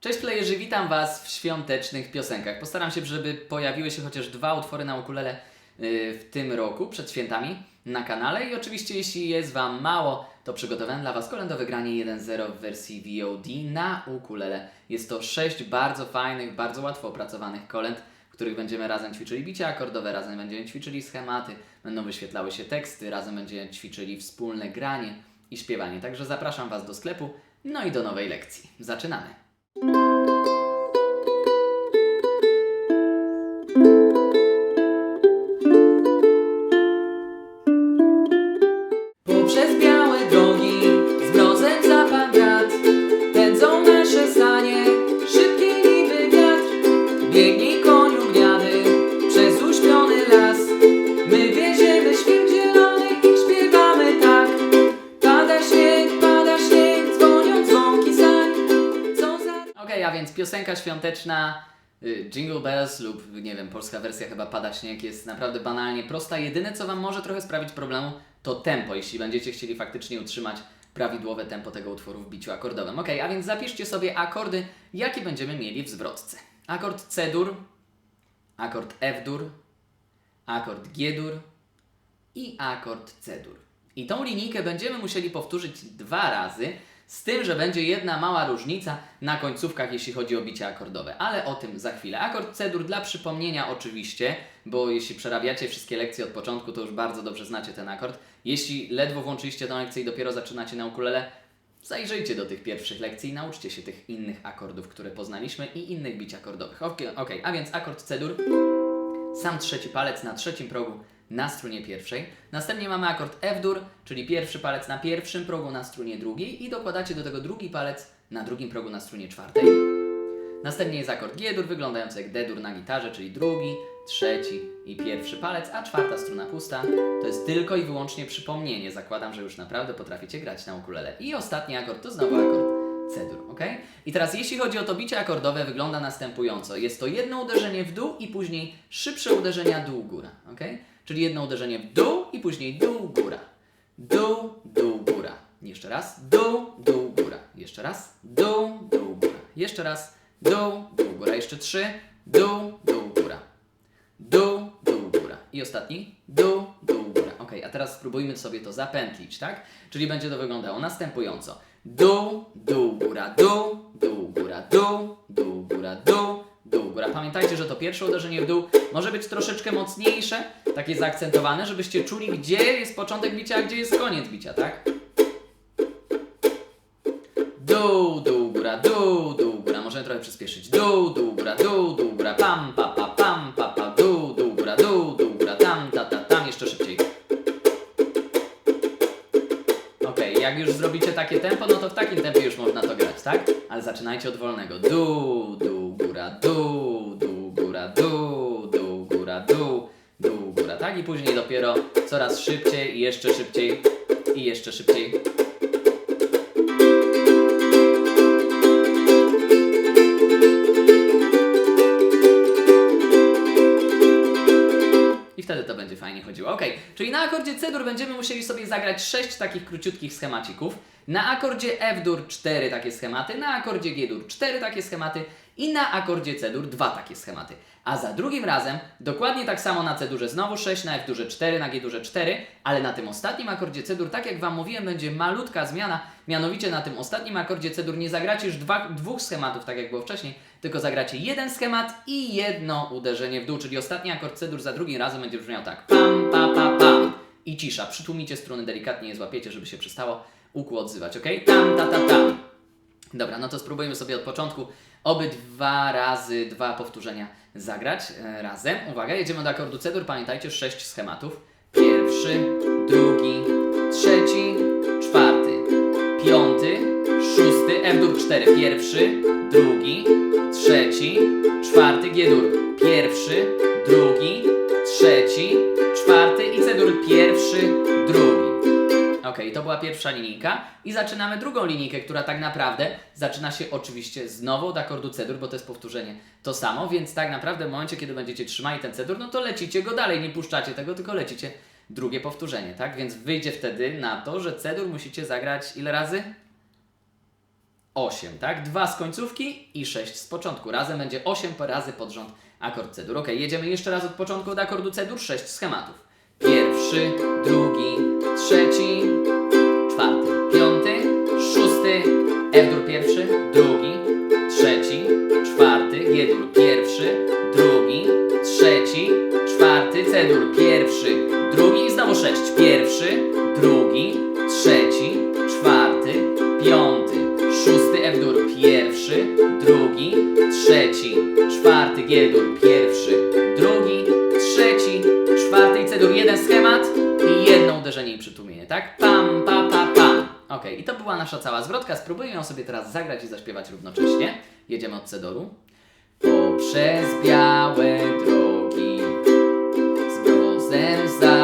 Cześć playerzy, witam Was w świątecznych piosenkach. Postaram się, żeby pojawiły się chociaż dwa utwory na ukulele yy, w tym roku, przed świętami, na kanale. I oczywiście, jeśli jest Wam mało, to przygotowałem dla Was kolędowe granie 1.0 w wersji VOD na ukulele. Jest to sześć bardzo fajnych, bardzo łatwo opracowanych kolęd, w których będziemy razem ćwiczyli bicie akordowe, razem będziemy ćwiczyli schematy, będą wyświetlały się teksty, razem będziemy ćwiczyli wspólne granie i śpiewanie. Także zapraszam Was do sklepu, no i do nowej lekcji. Zaczynamy! Poprzez świąteczna y, Jingle Bells lub nie wiem, polska wersja chyba Pada Śnieg jest naprawdę banalnie prosta. Jedyne co Wam może trochę sprawić problemu to tempo, jeśli będziecie chcieli faktycznie utrzymać prawidłowe tempo tego utworu w biciu akordowym. Ok, a więc zapiszcie sobie akordy, jakie będziemy mieli w zwrotce. Akord C-dur, akord F-dur, akord G-dur i akord C-dur. I tą linijkę będziemy musieli powtórzyć dwa razy, z tym, że będzie jedna mała różnica na końcówkach, jeśli chodzi o bicie akordowe, ale o tym za chwilę. Akord C-dur dla przypomnienia oczywiście, bo jeśli przerabiacie wszystkie lekcje od początku, to już bardzo dobrze znacie ten akord. Jeśli ledwo włączyliście tę lekcję i dopiero zaczynacie na ukulele, zajrzyjcie do tych pierwszych lekcji i nauczcie się tych innych akordów, które poznaliśmy i innych bić akordowych. Ok, okay. a więc akord C-dur, sam trzeci palec na trzecim progu na strunie pierwszej. Następnie mamy akord F-dur, czyli pierwszy palec na pierwszym progu na strunie drugiej i dokładacie do tego drugi palec na drugim progu na strunie czwartej. Następnie jest akord G-dur, wyglądający jak D-dur na gitarze, czyli drugi, trzeci i pierwszy palec, a czwarta struna pusta. To jest tylko i wyłącznie przypomnienie. Zakładam, że już naprawdę potraficie grać na ukulele. I ostatni akord to znowu akord C-dur, ok? I teraz jeśli chodzi o to bicie akordowe, wygląda następująco. Jest to jedno uderzenie w dół i później szybsze uderzenia dół-góra, ok? Czyli jedno uderzenie w dół i później dół-góra. Dół, dół, góra. Jeszcze raz. Dół, dół, góra. Jeszcze raz. Dół, dół, góra. Jeszcze raz. Dół, dół, góra. Jeszcze trzy. Dół, dół, góra. Dół, dół, góra. I ostatni. Dół, dół, góra. Ok, a teraz spróbujmy sobie to zapętlić, tak? Czyli będzie to wyglądało następująco. Dół, dół, góra, dół, dół, góra, dół, dół, góra, dół, dół, góra. Pamiętajcie, że to pierwsze uderzenie w dół może być troszeczkę mocniejsze, takie zaakcentowane, żebyście czuli, gdzie jest początek bicia, a gdzie jest koniec bicia, tak? Dół, dół, góra, dół, dół, góra. Możemy trochę przyspieszyć. Dół, dół, góra, dół, dół, góra, pam, pa, pa, pam, pa, pa, dół, dół, góra, dół, dół, tam, ta, ta, tam. Jeszcze szybciej. Okej, jak już zrobicie takie tempo, no to w takim tempie już można to grać, tak? Ale zaczynajcie od wolnego. Dół, dół, góra, dół, później dopiero coraz szybciej i jeszcze szybciej i jeszcze szybciej. I wtedy to będzie fajnie chodziło. Ok, czyli na akordzie C-dur będziemy musieli sobie zagrać 6 takich króciutkich schemacików. Na akordzie F-dur 4 takie schematy, na akordzie G-dur 4 takie schematy i na akordzie C-dur 2 takie schematy. A za drugim razem dokładnie tak samo na C-durze znowu 6, na F-durze 4, na G-durze 4, ale na tym ostatnim akordzie C-dur, tak jak Wam mówiłem, będzie malutka zmiana. Mianowicie na tym ostatnim akordzie C-dur nie zagracie już dwa, dwóch schematów, tak jak było wcześniej, tylko zagracie jeden schemat i jedno uderzenie w dół, czyli ostatni akord C-dur za drugim razem będzie brzmiał tak. Pam, pa, pa, pam. I cisza. Przytłumicie struny delikatnie, je złapiecie, żeby się przestało układ odzywać, ok? Tam, ta, ta, tam. Dobra, no to spróbujmy sobie od początku obydwa razy, dwa powtórzenia zagrać e, razem. Uwaga, jedziemy do akordu C-dur, pamiętajcie, sześć schematów. Pierwszy, drugi, trzeci, czwarty, piąty, szósty, F-dur 4. Pierwszy, drugi, trzeci, czwarty, G-dur. Pierwszy, drugi, trzeci, czwarty i C-dur. Pierwszy. Ok, to była pierwsza linijka i zaczynamy drugą linijkę, która tak naprawdę zaczyna się oczywiście znowu od akordu C-dur, bo to jest powtórzenie to samo, więc tak naprawdę w momencie, kiedy będziecie trzymali ten C-dur, no to lecicie go dalej, nie puszczacie tego, tylko lecicie drugie powtórzenie, tak? Więc wyjdzie wtedy na to, że C-dur musicie zagrać ile razy? 8, tak? Dwa z końcówki i 6 z początku. Razem będzie 8 razy pod rząd akord C-dur. Ok, jedziemy jeszcze raz od początku od akordu C-dur, 6 schematów. Pierwszy, drugi, trzeci, czwarty, piąty, szósty, F-dur pierwszy, nasza cała zwrotka. Spróbujmy ją sobie teraz zagrać i zaśpiewać równocześnie. Jedziemy od C-doru. Poprzez białe drogi z grozem za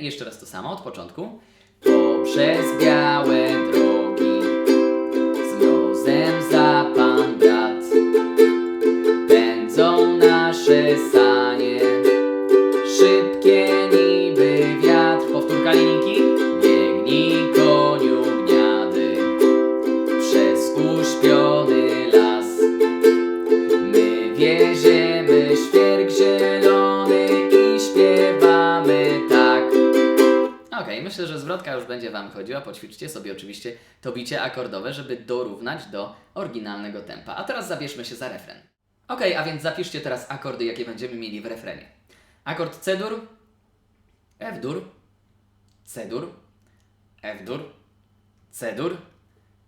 jeszcze raz to samo od początku. Poprzez białe zwrotka już będzie Wam chodziła. Poćwiczcie sobie oczywiście to bicie akordowe, żeby dorównać do oryginalnego tempa. A teraz zabierzmy się za refren. Okej, a więc zapiszcie teraz akordy, jakie będziemy mieli w refrenie. Akord C-dur, F-dur, C-dur, F-dur, C-dur,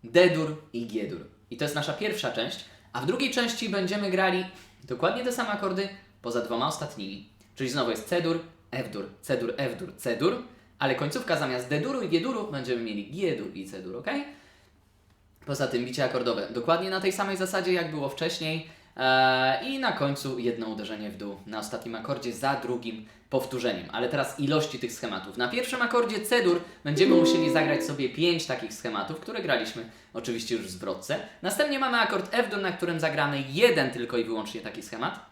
D-dur i G-dur. I to jest nasza pierwsza część, a w drugiej części będziemy grali dokładnie te same akordy, poza dwoma ostatnimi. Czyli znowu jest C-dur, F-dur, C-dur, F-dur, C-dur, ale końcówka zamiast D-duru i G-duru będziemy mieli G-dur i C-dur, ok? Poza tym bicie akordowe dokładnie na tej samej zasadzie, jak było wcześniej. Eee, I na końcu jedno uderzenie w dół na ostatnim akordzie za drugim powtórzeniem. Ale teraz ilości tych schematów. Na pierwszym akordzie C-dur będziemy musieli zagrać sobie 5 takich schematów, które graliśmy oczywiście już w zwrotce. Następnie mamy akord F-dur, na którym zagramy jeden tylko i wyłącznie taki schemat.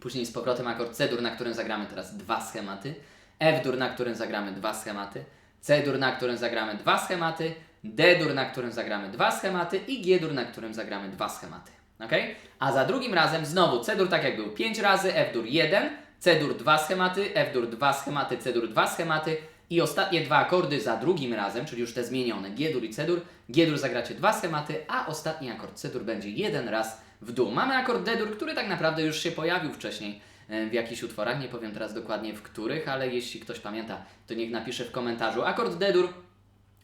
Później z powrotem akord C-dur, na którym zagramy teraz dwa schematy. F-dur, na którym zagramy dwa schematy. C-dur, na którym zagramy dwa schematy. D-dur, na którym zagramy dwa schematy. I G-dur, na którym zagramy dwa schematy. Ok? A za drugim razem znowu C-dur tak jak był 5 razy, F-dur 1, C-dur 2 schematy, F-dur 2 schematy, C-dur 2 schematy. I ostatnie dwa akordy za drugim razem, czyli już te zmienione G-dur i C-dur. G-dur zagracie dwa schematy, a ostatni akord C-dur będzie jeden raz w dół. Mamy akord D-dur, który tak naprawdę już się pojawił wcześniej w jakichś utworach. Nie powiem teraz dokładnie w których, ale jeśli ktoś pamięta, to niech napisze w komentarzu. Akord D-dur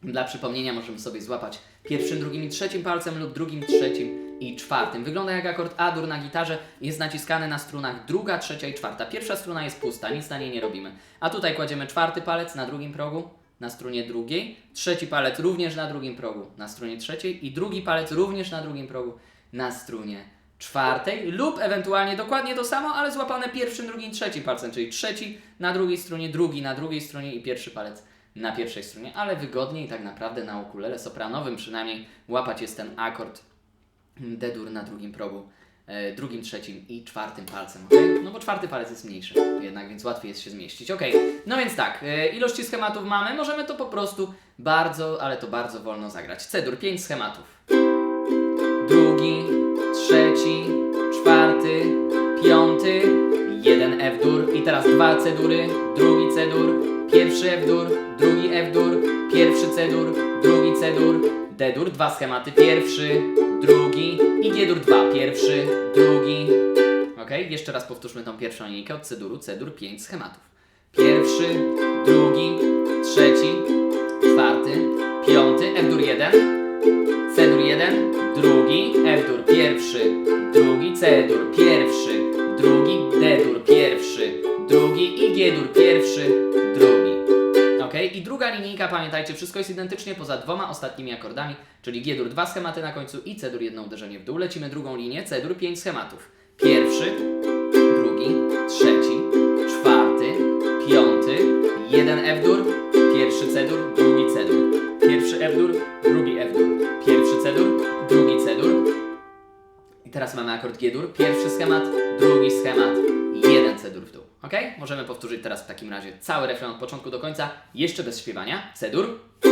dla przypomnienia możemy sobie złapać pierwszym, drugim i trzecim palcem lub drugim, trzecim i czwartym. Wygląda jak akord A-dur na gitarze, jest naciskany na strunach druga, trzecia i czwarta. Pierwsza struna jest pusta, nic na niej nie robimy. A tutaj kładziemy czwarty palec na drugim progu, na strunie drugiej, trzeci palec również na drugim progu, na strunie trzeciej i drugi palec również na drugim progu, na strunie czwartej lub ewentualnie dokładnie to samo, ale złapane pierwszym, drugim, trzecim palcem, czyli trzeci na drugiej stronie, drugi na drugiej stronie i pierwszy palec na pierwszej stronie, ale wygodniej tak naprawdę na ukulele sopranowym przynajmniej łapać jest ten akord D-dur na drugim progu, e, drugim, trzecim i czwartym palcem, ok? No bo czwarty palec jest mniejszy jednak, więc łatwiej jest się zmieścić, ok? No więc tak, e, ilości schematów mamy, możemy to po prostu bardzo, ale to bardzo wolno zagrać. C-dur, 5 schematów. Drugi, trzeci, czwarty, piąty, jeden F-dur i teraz dwa C-dury, drugi C-dur, pierwszy F-dur, drugi F-dur, pierwszy C-dur, drugi C-dur, D-dur, dwa schematy, pierwszy, drugi i G-dur, dwa, pierwszy, drugi. Ok, jeszcze raz powtórzmy tą pierwszą linijkę od C-duru, C-dur, pięć schematów. Pierwszy, drugi, trzeci, czwarty, piąty, F-dur 1, C-dur 1, drugi, F dur pierwszy, drugi, C dur pierwszy, drugi, D dur pierwszy, drugi i G dur pierwszy, drugi. Ok? I druga linijka, pamiętajcie, wszystko jest identycznie poza dwoma ostatnimi akordami, czyli G dur dwa schematy na końcu i C dur jedno uderzenie w dół. Lecimy drugą linię, C dur pięć schematów. Pierwszy, drugi, trzeci, czwarty, piąty, jeden F dur, pierwszy C dur, drugi C dur, pierwszy F dur, drugi F dur. Teraz mamy akord G-dur. Pierwszy schemat, drugi schemat, jeden C-dur w dół. Ok? Możemy powtórzyć teraz w takim razie cały refren od początku do końca, jeszcze bez śpiewania. C-dur. Powtórka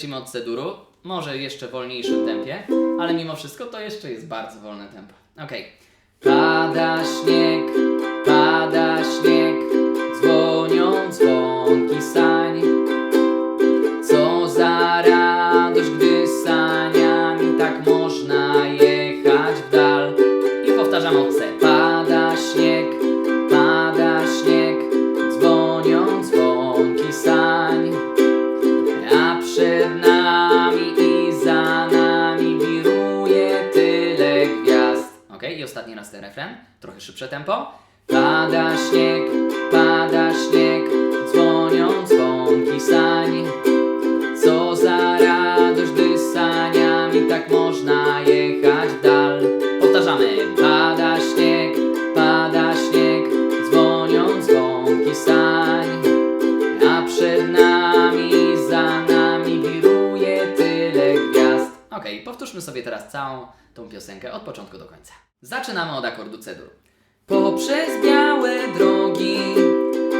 lecimy od C duru, może jeszcze wolniejszym tempie, ale mimo wszystko to jeszcze jest bardzo wolne tempo. Ok. Pada śnieg, pada śnieg, i ostatni raz ten refren, trochę szybsze tempo. Pada śnieg, pada śnieg, dzwonią dzwonki sań. Co za radość, gdy saniami tak można jechać dal. Powtarzamy. Pada śnieg, pada śnieg, dzwonią dzwonki sań. A przed nami za nami wiruje tyle gwiazd. Okej, powtórzmy sobie teraz całą tą piosenkę od początku do końca. Zaczynamy od akordu C-dur. Poprzez białe drogi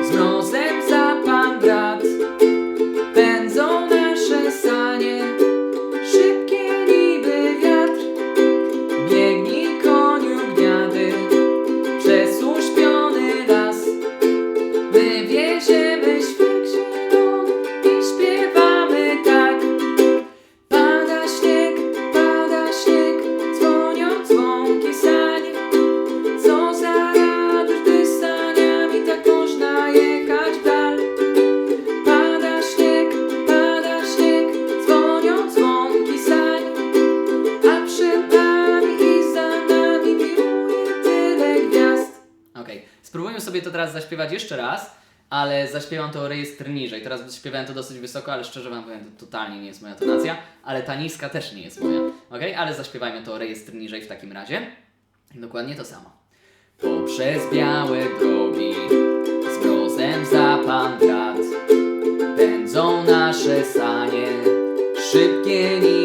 z mrozem zaśpiewać jeszcze raz, ale zaśpiewam to rejestr niżej. Teraz śpiewałem to dosyć wysoko, ale szczerze wam powiem, to totalnie nie jest moja tonacja, ale ta niska też nie jest moja. Okej, ale zaśpiewajmy to rejestr niżej w takim razie. Dokładnie to samo. Poprzez białe drogi z mrozem za pan brat Pędzą nasze sanie, szybkie niby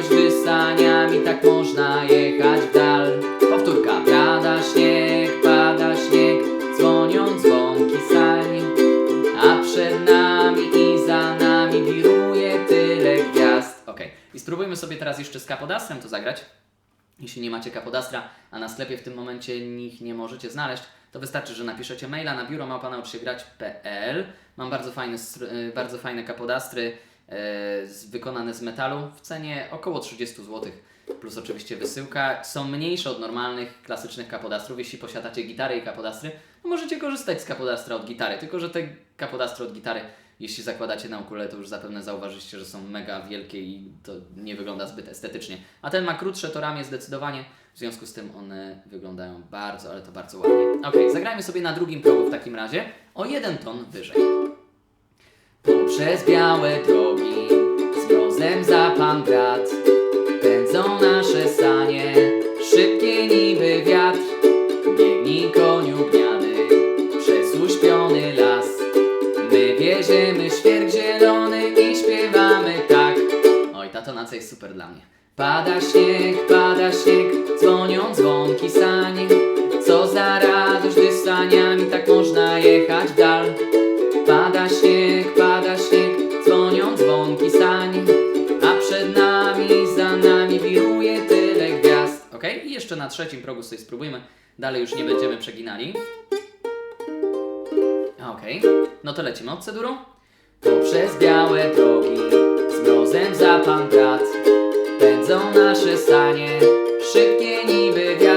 radość, gdy saniami tak można jechać w dal. Powtórka. Pada śnieg, pada śnieg, dzwonią dzwonki sań. A przed nami i za nami wiruje tyle gwiazd. Ok, i spróbujmy sobie teraz jeszcze z kapodastrem to zagrać. Jeśli nie macie kapodastra, a na sklepie w tym momencie ich nie możecie znaleźć, to wystarczy, że napiszecie maila na biuro małpanauczsiegrać.pl. Mam bardzo fajne, y, bardzo fajne kapodastry wykonane z metalu w cenie około 30 zł, plus oczywiście wysyłka. Są mniejsze od normalnych, klasycznych kapodastrów. Jeśli posiadacie gitary i kapodastry, no możecie korzystać z kapodastra od gitary, tylko że te kapodastry od gitary, jeśli zakładacie na ukulele, to już zapewne zauważycie, że są mega wielkie i to nie wygląda zbyt estetycznie. A ten ma krótsze to ramię zdecydowanie, w związku z tym one wyglądają bardzo, ale to bardzo ładnie. Ok, zagrajmy sobie na drugim progu w takim razie, o jeden ton wyżej. Poprzez białe drogi z mrozem za pan brat. Pędzą nasze sanie, na trzecim progu sobie spróbujmy Dalej już nie będziemy przeginali. Okej, no to lecimy od ceduru. Poprzez białe drogi, z mrozem za pan brat, pędzą nasze sanie, szybkie niby wiatr.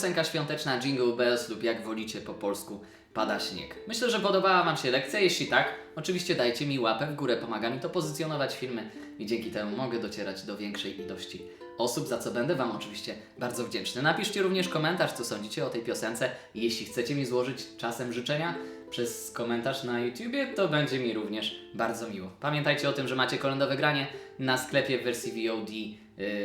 Piosenka świąteczna Jingle Bells lub jak wolicie po polsku Pada śnieg. Myślę, że podobała Wam się lekcja. Jeśli tak, oczywiście dajcie mi łapę w górę. Pomaga mi to pozycjonować filmy i dzięki temu mogę docierać do większej ilości osób, za co będę Wam oczywiście bardzo wdzięczny. Napiszcie również komentarz, co sądzicie o tej piosence jeśli chcecie mi złożyć czasem życzenia przez komentarz na YouTubie, to będzie mi również bardzo miło. Pamiętajcie o tym, że macie kolędowe granie na sklepie w wersji VOD, yy,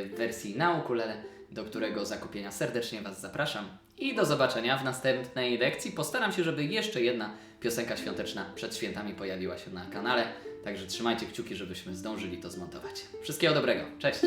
w wersji na ukulele, do którego zakupienia serdecznie Was zapraszam. I do zobaczenia w następnej lekcji. Postaram się, żeby jeszcze jedna piosenka świąteczna przed świętami pojawiła się na kanale. Także trzymajcie kciuki, żebyśmy zdążyli to zmontować. Wszystkiego dobrego. Cześć!